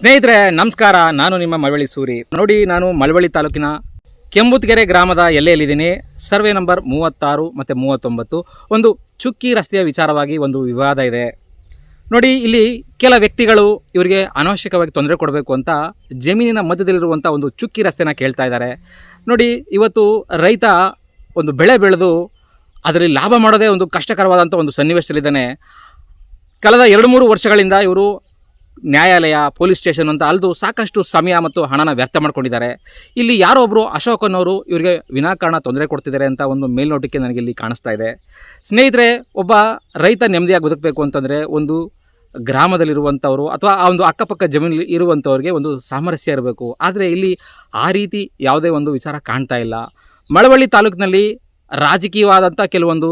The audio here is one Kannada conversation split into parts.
ಸ್ನೇಹಿತರೆ, ನಮಸ್ಕಾರ. ನಾನು ನಿಮ್ಮ ಮಳವಳ್ಳಿ ಸೂರಿ. ನೋಡಿ, ನಾನು ಮಳವಳ್ಳಿ ತಾಲೂಕಿನ ಕೆಂಬುತ್ಗೆರೆ ಗ್ರಾಮದ ಎಲ್ಲೆಯಲ್ಲಿದ್ದೀನಿ. ಸರ್ವೆ ನಂಬರ್ ಮೂವತ್ತಾರು ಮತ್ತು ಮೂವತ್ತೊಂಬತ್ತು. ಒಂದು ಚುಕ್ಕಿ ರಸ್ತೆಯ ವಿಚಾರವಾಗಿ ಒಂದು ವಿವಾದ ಇದೆ. ನೋಡಿ, ಇಲ್ಲಿ ಕೆಲ ವ್ಯಕ್ತಿಗಳು ಇವರಿಗೆ ಅನವಶ್ಯಕವಾಗಿ ತೊಂದರೆ ಕೊಡಬೇಕು ಅಂತ ಜಮೀನಿನ ಮಧ್ಯದಲ್ಲಿರುವಂಥ ಒಂದು ಚುಕ್ಕಿ ರಸ್ತೆನ ಕೇಳ್ತಾ ಇದ್ದಾರೆ. ನೋಡಿ, ಇವತ್ತು ರೈತ ಒಂದು ಬೆಳೆ ಬೆಳೆದು ಅದರಲ್ಲಿ ಲಾಭ ಮಾಡೋದೇ ಒಂದು ಕಷ್ಟಕರವಾದಂಥ ಒಂದು ಸನ್ನಿವೇಶದಲ್ಲಿದ್ದಾನೆ. ಕಳೆದ ಎರಡು ಮೂರು ವರ್ಷಗಳಿಂದ ಇವರು ನ್ಯಾಯಾಲಯ, ಪೊಲೀಸ್ ಸ್ಟೇಷನ್ ಅಂತ ಅಲ್ದು ಸಾಕಷ್ಟು ಸಮಯ ಮತ್ತು ಹಣನ ವ್ಯರ್ಥ ಮಾಡ್ಕೊಂಡಿದ್ದಾರೆ. ಇಲ್ಲಿ ಯಾರೋ ಒಬ್ಬರು ಅಶೋಕ್ ಅನ್ನೋರು ಇವರಿಗೆ ವಿನಾಕಾರಣ ತೊಂದರೆ ಕೊಡ್ತಿದ್ದಾರೆ ಅಂತ ಒಂದು ಮೇಲ್ನೋಟಕ್ಕೆ ನನಗೆ ಇಲ್ಲಿ ಕಾಣಿಸ್ತಾ ಇದೆ. ಸ್ನೇಹಿತರೆ, ಒಬ್ಬ ರೈತ ನೆಮ್ಮದಿಯಾಗಿ ಬದುಕಬೇಕು ಅಂತಂದರೆ ಒಂದು ಗ್ರಾಮದಲ್ಲಿರುವಂಥವರು ಅಥವಾ ಆ ಒಂದು ಅಕ್ಕಪಕ್ಕ ಜಮೀನಲ್ಲಿ ಇರುವಂಥವ್ರಿಗೆ ಒಂದು ಸಾಮರಸ್ಯ ಇರಬೇಕು. ಆದರೆ ಇಲ್ಲಿ ಆ ರೀತಿ ಯಾವುದೇ ಒಂದು ವಿಚಾರ ಕಾಣ್ತಾ ಇಲ್ಲ. ಮಳವಳ್ಳಿ ತಾಲೂಕಿನಲ್ಲಿ ರಾಜಕೀಯವಾದಂಥ ಕೆಲವೊಂದು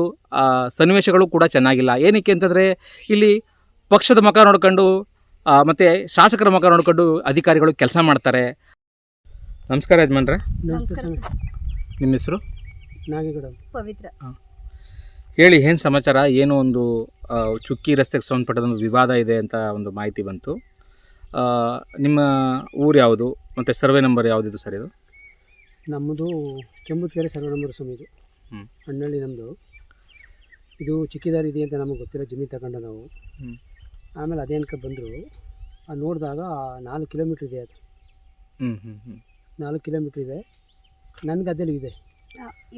ಸನ್ನಿವೇಶಗಳು ಕೂಡ ಚೆನ್ನಾಗಿಲ್ಲ. ಏನಕ್ಕೆ ಅಂತಂದರೆ ಇಲ್ಲಿ ಪಕ್ಷದ ಮುಖ ನೋಡ್ಕೊಂಡು ಮತ್ತೆ ಶಾಸಕರ ಮುಖ ನೋಡಿಕೊಂಡು ಅಧಿಕಾರಿಗಳು ಕೆಲಸ ಮಾಡ್ತಾರೆ. ನಮಸ್ಕಾರ ಯಜಮಾನ್ರೆ. ನಮಸ್ಕಾರ ನಿಮ್ಮ ಹೆಸರು? ನಾಗೇಗೌಡ ಪವಿತ್ರ. ಹೇಳಿ ಏನು ಸಮಾಚಾರ? ಏನು ಒಂದು ಚುಕ್ಕಿ ರಸ್ತೆಗೆ ಸಂಬಂಧಪಟ್ಟ ಒಂದು ವಿವಾದ ಇದೆ ಅಂತ ಒಂದು ಮಾಹಿತಿ ಬಂತು. ನಿಮ್ಮ ಊರು ಯಾವುದು? ಮತ್ತು ಸರ್ವೆ ನಂಬರ್ ಯಾವುದಿದು ಸರ್ ಇದು? ನಮ್ಮದು ಕೆಂಬುತ್ಕೆರೆ ಸರ್ವೆ ನಂಬರ್ ಸ್ವಾಮಿ ಇದು. ಹ್ಮ್. ಹಣ್ಣಳ್ಳಿ ನಮ್ಮದು ಇದು ಚಿಕ್ಕಿದಾರಿ ಇದೆ ಅಂತ ನಮಗೆ ಗೊತ್ತಿಲ್ಲ ಜಮೀನು ತಗೊಂಡ ನಾವು. ಆಮೇಲೆ ಅದೇನಕ್ಕೆ ಬಂದರು ನೋಡಿದಾಗ ನಾಲ್ಕು ಕಿಲೋಮೀಟ್ರ್ ಇದೆ ಅದು. ಹ್ಞೂ ಹ್ಞೂ ಹ್ಞೂ ನಾಲ್ಕು ಕಿಲೋಮೀಟ್ರ್ ಇದೆ. ನನಗೆ ಅದೆಲ್ಲ ಇದೆ?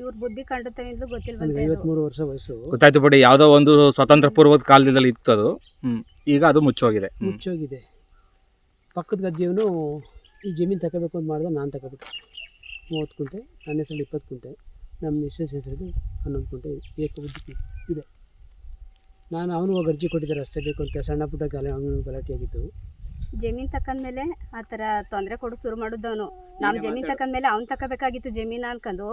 ಇವ್ರ ಬುದ್ಧಿ ಕಂಡುತ್ತೆ ಅಂತ ಗೊತ್ತಿಲ್ಲ ನನಗೆ ಐವತ್ತ್ಮೂರು ವರ್ಷ ವಯಸ್ಸು. ಗೊತ್ತಾಯ್ತು ಬಿಡಿ ಯಾವುದೋ ಒಂದು ಸ್ವತಂತ್ರ ಪೂರ್ವದ ಕಾಲದಲ್ಲಿ ಇತ್ತು ಅದು. ಹ್ಞೂ ಈಗ ಅದು ಮುಚ್ಚೋಗಿದೆ. ಮುಚ್ಚೋಗಿದೆ. ಪಕ್ಕದ ಗದ್ದೆಯವನು ಈ ಜಮೀನು ತಗೋಬೇಕು ಅಂತ ಮಾಡಿದೆ ನಾನು ತಗೊಬಿಟ್ಟೆ. ಮೂವತ್ತು ಕುಂಟೆ ನನ್ನ ಹೆಸರಲ್ಲಿ ಇಪ್ಪತ್ತು ಕುಂಟೆ ನಮ್ಮ ಮಿಸ್ಸಸ್ ಹೆಸರಿಗೆ ಹನ್ನೊಂದು ಕುಂಟೆ ಏಕ ಬುದ್ಧಿ ಇದೆ. ನಾನು ಅವನು ಹೋಗಿ ಅರ್ಜಿ ಕೊಟ್ಟಿದ್ದೆ ರಸ್ತೆ ಬೇಕು ಅಂತ. ಸಣ್ಣ ಪುಟ್ಟ ಗಲ ಅವನು ಗಲಾಟೆ ಆಗಿತ್ತು ಜಮೀನ್ ತಕೊಂಡ್ಮೇಲೆ ಆ ಥರ ತೊಂದರೆ ಕೊಡೋಕೆ ಶುರು ಮಾಡಿದ್ದವನು ನಾವು ಜಮೀನ್ ತಕೊಂಡ್ಮೇಲೆ ಅವ್ನು ತಕ್ಕಬೇಕಾಗಿತ್ತು ಜಮೀನು ಅನ್ಕೊಂಡು.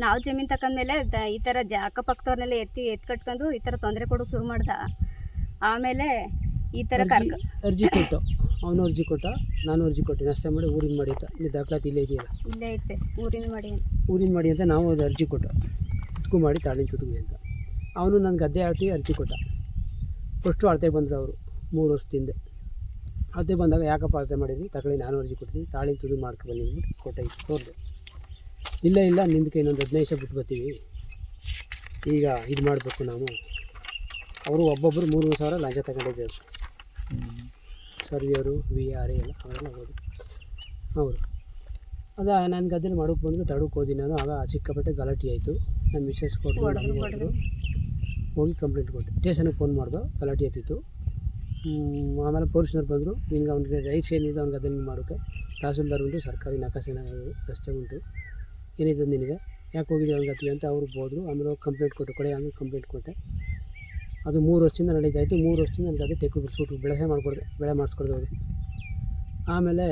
ನಾವು ಜಮೀನು ತಕೊಂಡ್ಮೇಲೆ ದ- ಈ ಥರ ಜ ಅಕ್ಕಪಕ್ಕದವ್ರನ್ನೆಲ್ಲ ಎತ್ತಿ ಎತ್ಕಟ್ಕೊಂಡು ಈ ಥರ ತೊಂದರೆ ಕೊಡೋಕೆ ಶುರು ಮಾಡ್ದ. ಆಮೇಲೆ ಈ ಥರ ಅರ್ಜಿ ಕರ್ಕ ಅರ್ಜಿ ಕೊಟ್ಟು. ಅವನು ಅರ್ಜಿ ಕೊಟ್ಟ ನಾನು ಅರ್ಜಿ ಕೊಟ್ಟೆ. ರಸ್ತೆ ಮಾಡಿ ಊರಿನ ಮಾಡಿ ಅಂತ. ನೀವು ದಾಖಲಾತಿ ಇಲ್ಲೇ ಇದೆಯಲ್ಲ. ಇಲ್ಲೇ ಐತೆ ಊರಿನ ಮಾಡಿ ಅಂತ. ಊರಿನ ಮಾಡಿ ಅಂತ ನಾವು ಒಂದು ಅರ್ಜಿ ಕೊಟ್ಟು. ತುತ್ಕು ಮಾಡಿ ತಾಳಿನ ತುತ್ಕೊಂಡು ಅಂತ. ಅವನು ನನ್ನ ಗದ್ದೆ ಆಳ್ತಿ ಅರ್ಜಿ ಕೊಟ್ಟ. ಫಸ್ಟು ಅಳತೆ ಬಂದರು ಅವರು ಮೂರು ವರ್ಷದಿಂದ. ಅಳತೆ ಬಂದಾಗ ಯಾಕಪ್ಪ ಅಳತೆ ಮಾಡಿದ್ವಿ ತಗೊಳ್ಳಿ ನಾನು ಅರ್ಜಿ ಕೊಡ್ತೀನಿ ತಾಳಿ ತುದಿ ಮಾಡ್ಕೊ ಬನ್ನಿ ಅಂದ್ಬಿಟ್ಟು ಕೊಟ್ಟೆ ತೋರಿದೆ. ಇಲ್ಲ ಇಲ್ಲ ನಿಂದಕ್ಕೆ ಇನ್ನೊಂದು ಹದಿನೈದು ದಿವಸ ಬಿಟ್ಟು ಬರ್ತೀವಿ. ಈಗ ಇದು ಮಾಡಬೇಕು ನಾವು. ಅವರು ಒಬ್ಬೊಬ್ಬರು ಮೂರು ಸಾವಿರ ಲಂಚ ತಗೊಂಡಿದ್ದಾರೆ. ಸರ್ವಿಯರು ವಿ ಆರ್ ಎಲ್ಲ ಅವರೆಲ್ಲ ಹೋದರು. ಅವರು. ಅದ ನಾನು ಗದ್ದೆಲಿ ಮಾಡೋಕೆ ಬಂದರು ತಡಕ್ಕೆ ಹೋದಿ ನಾನು. ಆಗ ಸಿಕ್ಕಾಪಟ್ಟೆ ಗಲಾಟೆ ಆಯಿತು. ನನ್ನ ಮಿಸ್ಸಸ್ ಕೊಟ್ಟರು ಹೋಗಿ ಕಂಪ್ಲೇಂಟ್ ಕೊಟ್ಟೆ. ಸ್ಟೇಷನ್ಗೆ ಫೋನ್ ಮಾಡ್ದೋ, ಗಲಾಟೆ ಎತ್ತಿತ್ತು ಆಮೇಲೆ ಪೊಲೀಸ್ನವ್ರು ಬಂದರು. ನಿನ್ಗೆ ಅವ್ನಿಗೆ ರೈಟ್ಸ್ ಏನಿದೆ ಅವ್ನಿಗೆ ಅದನ್ನು ಮಾಡೋಕ್ಕೆ ತಹಸೀಲ್ದಾರ್ ಉಂಟು, ಸರ್ಕಾರಿ ನಕಾಸಿನ ರಸ್ತೆ ಉಂಟು. ಏನಿದೆ ನಿನಗೆ? ಯಾಕೆ ಹೋಗಿದೆ ಹತ್ತಿ ಅಂತ ಅವ್ರು ಹೋದ್ರು. ಆಮೇಲೆ ಕಂಪ್ಲೇಂಟ್ ಕೊಟ್ಟು, ಕೊಡೆ ಆಮೇಲೆ ಕಂಪ್ಲೇಂಟ್ ಕೊಟ್ಟೆ. ಅದು ಮೂರು ವರ್ಷದಿಂದ ನಡೀತಾಯಿತ್ತು ಮೂರು ವರ್ಷದಿಂದ ನನಗೆ ಅದೇ ತೆಕ್ಕು ಬಿಡಿಸ್ಬಿಟ್ಟು ಬೆಳೆ ಮಾಡಿಕೊಡ್ದೆ, ಬೆಳೆ ಮಾಡಿಸ್ಕೊಡ್ದೆ ಆಮೇಲೆ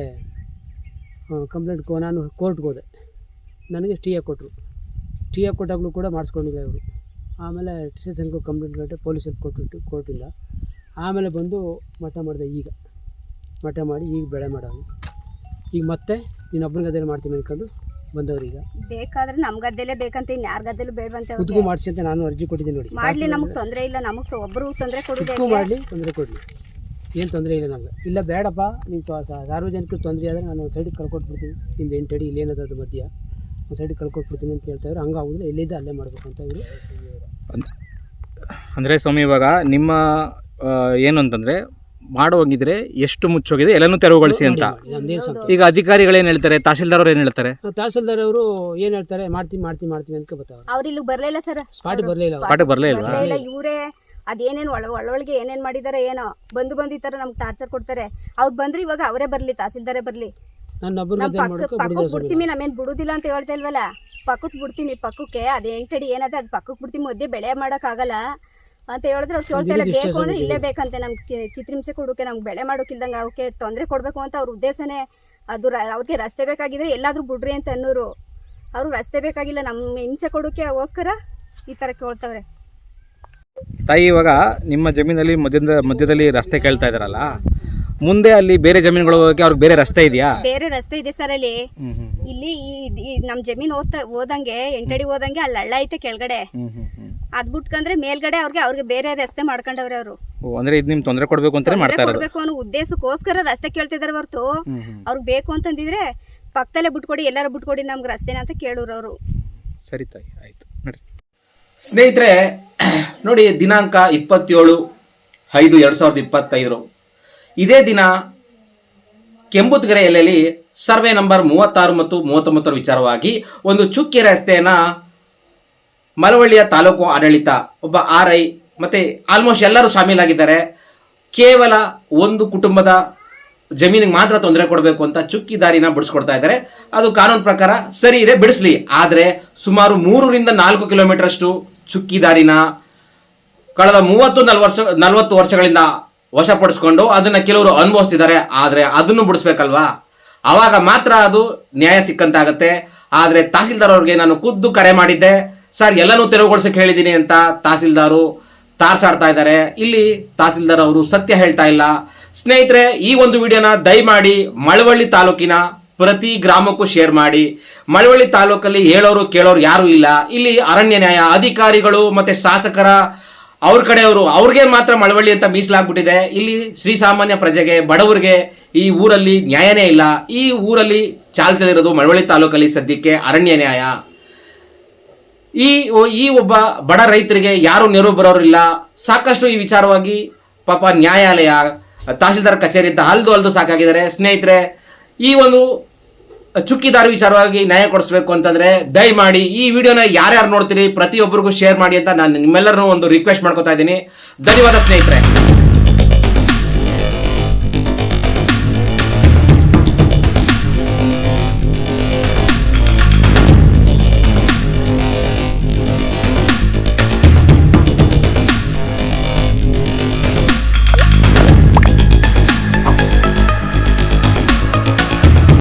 ಕಂಪ್ಲೇಂಟ್ ನಾನು ಕೋರ್ಟ್ಗೆ ಹೋದೆ. ನನಗೆ ಟಿ ಎ ಕೊಟ್ಟರು ಟಿ ಎ ಕೊಟ್ಟಾಗಲೂ ಕೂಡ ಮಾಡಿಸ್ಕೊಂಡಿಲ್ಲ ಇವರು. ಆಮೇಲೆ ಸ್ಟೇಷನ್ಗೆ ಕಂಪ್ಲೇಂಟ್ ಕೊಟ್ಟೆ ಪೊಲೀಸಲ್ಲಿ ಕೊಟ್ಬಿಟ್ಟು ಕೋರ್ಟಿಂದ ಆಮೇಲೆ ಬಂದು ಮಠ ಮಾಡಿದೆ ಈಗ. ಮಠ ಮಾಡಿ ಈಗ ಬೆಳೆ ಮಾಡೋದು. ಈಗ ಮತ್ತೆ ನೀನು ಒಬ್ಬನ ಮಾಡ್ತೀನಿ ಅನ್ಕೊಂಡು ಬಂದವ್ರು ಈಗ. ಬೇಕಾದ್ರೆ ನಮ್ಮ ಗದ್ದೆಲೇ ಬೇಕಂತ ಇನ್ನು ಯಾರ ಗದ್ದೆಲೂ ಬೇಡವಂತ ಕುತ್ಕು ಮಾಡಿಸಿ ಅಂತ ನಾನು ಅರ್ಜಿ ಕೊಟ್ಟಿದ್ದೀನಿ ನೋಡಿ. ಮಾಡ್ಲಿ ನಮಗೆ ತೊಂದರೆ ಇಲ್ಲ ನಮಗೆ ಒಬ್ಬರು ತೊಂದರೆ ಕೊಡಿ ಕುತ್ಕು ಮಾಡಲಿ ತೊಂದರೆ ಕೊಡಲಿ. ಏನು ತೊಂದರೆ ಇಲ್ಲ ನಮಗೆ. ಇಲ್ಲ ಬೇಡಪ್ಪ ನೀವು ಸಾರ್ವಜನಿಕರು ತೊಂದರೆ ಆದರೆ ನಾನು ಒಂದು ಸೈಡಿಗೆ ಕಳ್ಕೊಟ್ಬಿಡ್ತೀನಿ. ನಿಮ್ದು ಎಂಟು ಅಡಿ ಇಲ್ಲೇನದ ಅದು ಮಧ್ಯ. ಒಂದು ಸೈಡಿಗೆ ಕಳ್ಕೊಟ್ಬಿಡ್ತೀನಿ ಅಂತ ಹೇಳ್ತಾಯಿದ್ರು ಹಂಗೆ ಆಗೋದಿಲ್ಲ ಎಲ್ಲಿದ್ದ ಅಲ್ಲೇ ಮಾಡಬೇಕು ಅಂತ ಇವರು. ಅಂದರೆ ಸ್ವಾಮಿ ಇವಾಗ ನಿಮ್ಮ ಆ, ಏನು ಅಂತಂದರೆ ಮಾಡೋಗಿದ್ರೆ ಎಷ್ಟು ಮುಚ್ಚೋಗಿದೆ ಎಲ್ಲನೂ ತೆರವುಗೊಳಿಸಿ ಅಂತ. ಈಗ ಅಧಿಕಾರಿಗಳು ಏನು ಹೇಳ್ತಾರೆ? ತಹಸೀಲ್ದಾರ್ ಅವ್ರು ಏನು ಹೇಳ್ತಾರೆ? ತಹಸೀಲ್ದಾರ್ ಅವರು ಏನು ಹೇಳ್ತಾರೆ? ಮಾಡ್ತೀವಿ ಮಾಡ್ತೀವಿ ಮಾಡ್ತೀವಿ ಅಂತ ಬರ್ತಾರೆ ಅವ್ರು ಇಲ್ಲಿ ಬರಲಿಲ್ಲ ಸರ್. ಸ್ಪಾಟ್ ಬರಲಿಲ್ಲ. ಸ್ಪಾಟ್ ಬರಲೇ ಇಲ್ವಾ ಇಲ್ಲ ಇವರೇ ಅದೇನೇನು ಒಳ ಒಳೊಳಗೆ ಏನೇನ್ ಮಾಡಿದಾರೆ ಏನೋ ಬಂದು ಬಂದು ಈ ತರ ನಮ್ಗೆ ಟಾರ್ಚರ್ ಕೊಡ್ತಾರೆ. ಅವ್ರು ಬಂದ್ರೆ ಇವಾಗ ಅವರೇ ಬರ್ಲಿ ತಹಸೀಲ್ದಾರೇ ಬರ್ಲಿ. ನಾನು ಪಕ್ಕ ಬಿಡ್ತೀವಿ ನಮ್ಮೇನ್ ಬಿಡುದಿಲ್ಲ ಅಂತ ಹೇಳ್ತಾ ಇಲ್ವಲ್ಲ? ಪಕ್ಕಕ್ಕೆ ಬಿಡ್ತೀವಿ ಪಕ್ಕಕ್ಕೆ. ಅದ್ ಎಂಟಡಿ ಏನಾದ್ರೆ ಅದ್ ಪಕ್ಕಕ್ಕೆ ಬಿಡ್ತೀವಿ ಮಧ್ಯೆ ಬೆಳೆ ಮಾಡಕ್ ಆಗಲ್ಲ. ಅಂತ ಹೇಳಿದ್ರೆ ಅವ್ರು ಕೇಳ್ತಾ ಇಲ್ಲ ಬೇಕು ಅಂದ್ರೆ ಇಲ್ಲೇ ಬೇಕಂತೆ ನಮ್ಗೆ ಚಿತ್ರಿಂಸೆ ಕೊಡೋಕೆ ನಮ್ಗೆ ಬೆಳೆ ಮಾಡೋಕ್ಕಿಲ್ದಂಗೆ ಅವಕ್ಕೆ ತೊಂದರೆ ಕೊಡಬೇಕು ಅಂತ ಅವ್ರ ಉದ್ದೇಶನೇ. ಅದು ಅವ್ರಿಗೆ ರಸ್ತೆ ಬೇಕಾಗಿದ್ರೆ ಎಲ್ಲಾದ್ರೂ ಬಿಡ್ರಿ ಅಂತ ಅನ್ನೋರು. ಅವ್ರು ರಸ್ತೆ ಬೇಕಾಗಿಲ್ಲ ನಮ್ಮ ಹಿಂಸೆ ಕೊಡೋಕೆ ಗೋಸ್ಕರ ಈ ತರ ಕೇಳ್ತವ್ರೆ. ತಾಯಿ ಇವಾಗ ನಿಮ್ಮ ಜಮೀನಲ್ಲಿ ಮಧ್ಯದ ಮಧ್ಯದಲ್ಲಿ ರಸ್ತೆ ಕೇಳ್ತಾ ಇದಾರಲ್ಲ ಮುಂದೆ ಅಲ್ಲಿ ಬೇರೆ ಜಮೀನುಗಳು ಹೋಗೋಕೆ ಅವ್ರಿಗೆ ಬೇರೆ ರಸ್ತೆ ಇದೆಯಾ? ಬೇರೆ ರಸ್ತೆ ಇದೆ ಸರ್ ಅಲ್ಲಿ. ಇಲ್ಲಿ ಈ- ಈ ನಮ್ ಜಮೀನ್ ಓದ್ತಾ ಓದಂಗೆ ಎಂಟಡಿ ಓದಂಗೆ ಅಲ್ಲಿ ಹಳ್ಳ ಐತೆ ಕೆಳಗಡೆ. ಅದ್ ಬಿಟ್ಕಂದ್ರೆ ಮೇಲ್ಗಡೆ ಅವ್ರಿಗೆ ಅವ್ರಿಗೆ ಬೇರೆ ರಸ್ತೆ ಮಾಡ್ಕೊಂಡವ್ರೆ ಅವರು. ಅಂದ್ರೆ ಇದು ನಿಮ್ ತೊಂದರೆ ಕೊಡ್ಬೇಕು ಅಂತ ಮಾಡ್ತಾ ತೊಂದ್ರೆ ಇರೋದು? ಕೊಡ್ಬೇಕು ಅನ್ನೋ ಉದ್ದೇಶಕ್ಕೋಸ್ಕರ ರಸ್ತೆ ಕೇಳ್ತಿದಾರೆ ಹೊರತು. ಅವ್ರಿಗೆ ಬೇಕು ಅಂತಂದಿದ್ರೆ ಪಕ್ಕದಲ್ಲೇ ಬಿಟ್ಕೊಡಿ ಎಲ್ಲಾರು ಬಿಟ್ಕೊಡಿ ನಮ್ಗೆ ರಸ್ತೆನ ಅಂತ ಕೇಳೋರು ಅವರು. ಸರಿ ತಾಯಿ ಆಯ್ತು. ನೋಡಿ ಸ್ನೇಹಿತರೆ ನೋಡಿ ದಿನಾಂಕ ಇಪ್ಪತ್ತೇಳು ಐದು ಎರಡು ಸಾವಿರದ ಇಪ್ಪತ್ತೈದು. ಇದೇ ದಿನ ಕೆಂಬುತ್ಗೆರೆ ಸರ್ವೆ ನಂಬರ್ ಮೂವತ್ತಾರು ಮತ್ತು ಮೂವತ್ತೊಂಬತ್ತರ ವಿಚಾರವಾಗಿ ಒಂದು ಚುಕ್ಕಿ ರಸ್ತೆಯನ್ನ ಮಳವಳ್ಳಿಯ ತಾಲೂಕು ಆಡಳಿತ ಒಬ್ಬ ಆರ್ ಐ ಮತ್ತು ಆಲ್ಮೋಸ್ಟ್ ಎಲ್ಲರೂ ಶಾಮೀಲಾಗಿದ್ದಾರೆ ಕೇವಲ ಒಂದು ಕುಟುಂಬದ ಜಮೀನಿಗೆ ಮಾತ್ರ ತೊಂದರೆ ಕೊಡಬೇಕು ಅಂತ ಚುಕ್ಕಿ ದಾರಿನ ಬಿಡಿಸ್ಕೊಡ್ತಾ ಇದ್ದಾರೆ. ಅದು ಕಾನೂನು ಪ್ರಕಾರ ಸರಿ ಇದೆ, ಬಿಡಿಸ್ಲಿ. ಆದರೆ ಸುಮಾರು ಮೂರರಿಂದ ನಾಲ್ಕು ಕಿಲೋಮೀಟರ್ ಅಷ್ಟು ಚುಕ್ಕಿ ದಾರಿನ ಕಳೆದ ಮೂವತ್ತು ನಲ್ವತ್ತು ವರ್ಷ, ನಲವತ್ತು ವರ್ಷಗಳಿಂದ ವಶಪಡಿಸ್ಕೊಂಡು ಅದನ್ನ ಕೆಲವರು ಅನುಭವಿಸ್ತಿದ್ದಾರೆ. ಆದರೆ ಅದನ್ನು ಬಿಡಿಸ್ಬೇಕಲ್ವಾ? ಆವಾಗ ಮಾತ್ರ ಅದು ನ್ಯಾಯ ಸಿಕ್ಕಂತಾಗತ್ತೆ. ಆದರೆ ತಹಸೀಲ್ದಾರ್ ಅವ್ರಿಗೆ ನಾನು ಖುದ್ದು ಕರೆ ಮಾಡಿದ್ದೆ. ಸರ್, ಎಲ್ಲನೂ ತೆರವುಗೊಳಿಸಕ್ಕೆ ಹೇಳಿದ್ದೀನಿ ಅಂತ ತಹಸೀಲ್ದಾರು ತಾರ್ಸಾಡ್ತಾ ಇದ್ದಾರೆ. ಇಲ್ಲಿ ತಹಸೀಲ್ದಾರ್ ಅವರು ಸತ್ಯ ಹೇಳ್ತಾ ಇಲ್ಲ. ಸ್ನೇಹಿತರೆ, ಈ ಒಂದು ವಿಡಿಯೋನ ದಯಮಾಡಿ ಮಳವಳ್ಳಿ ತಾಲೂಕಿನ ಪ್ರತಿ ಗ್ರಾಮಕ್ಕೂ ಶೇರ್ ಮಾಡಿ. ಮಳವಳ್ಳಿ ತಾಲೂಕಲ್ಲಿ ಹೇಳೋರು ಕೇಳೋರು ಯಾರೂ ಇಲ್ಲ. ಇಲ್ಲಿ ಅರಣ್ಯ ನ್ಯಾಯ ಅಧಿಕಾರಿಗಳು ಮತ್ತು ಶಾಸಕರ ಅವ್ರ ಕಡೆಯವರು ಅವ್ರಿಗೆ ಮಾತ್ರ ಮಳವಳ್ಳಿ ಅಂತ ಮೀಸಲಾಗ್ಬಿಟ್ಟಿದೆ. ಇಲ್ಲಿ ಶ್ರೀ ಸಾಮಾನ್ಯ ಪ್ರಜೆಗೆ, ಬಡವರಿಗೆ ಈ ಊರಲ್ಲಿ ನ್ಯಾಯನೇ ಇಲ್ಲ. ಈ ಊರಲ್ಲಿ ಚಾಲ್ತಿಯಲ್ಲಿರೋದು ಮಳವಳ್ಳಿ ತಾಲೂಕಲ್ಲಿ ಸದ್ಯಕ್ಕೆ ಅರಣ್ಯ ನ್ಯಾಯ. ಈ ಈ ಒಬ್ಬ ಬಡ ರೈತರಿಗೆ ಯಾರು ನೆರವು ಬರೋರಿಲ್ಲ ಸಾಕಷ್ಟು ಈ ವಿಚಾರವಾಗಿ ಪಾಪ ನ್ಯಾಯಾಲಯ, ತಹಸೀಲ್ದಾರ್ ಕಚೇರಿ ಅಂತ ಅಲ್ದು ಅಲ್ದು ಸಾಕಾಗಿದ್ದಾರೆ. ಸ್ನೇಹಿತರೆ, ಈ ಒಂದು ಚುಕ್ಕಿದಾರಿ ವಿಚಾರವಾಗಿ ನ್ಯಾಯ ಕೊಡಿಸ್ಬೇಕು ಅಂತಂದ್ರೆ ದಯಮಾಡಿ ಈ ವಿಡಿಯೋನ ಯಾರ್ಯಾರು ನೋಡ್ತೀರಿ ಪ್ರತಿಯೊಬ್ಬರಿಗೂ ಶೇರ್ ಮಾಡಿ ಅಂತ ನಾನು ನಿಮ್ಮೆಲ್ಲರನ್ನೂ ಒಂದು ರಿಕ್ವೆಸ್ಟ್ ಮಾಡ್ಕೊತಾ ಇದ್ದೀನಿ. ಧನ್ಯವಾದ ಸ್ನೇಹಿತರೆ.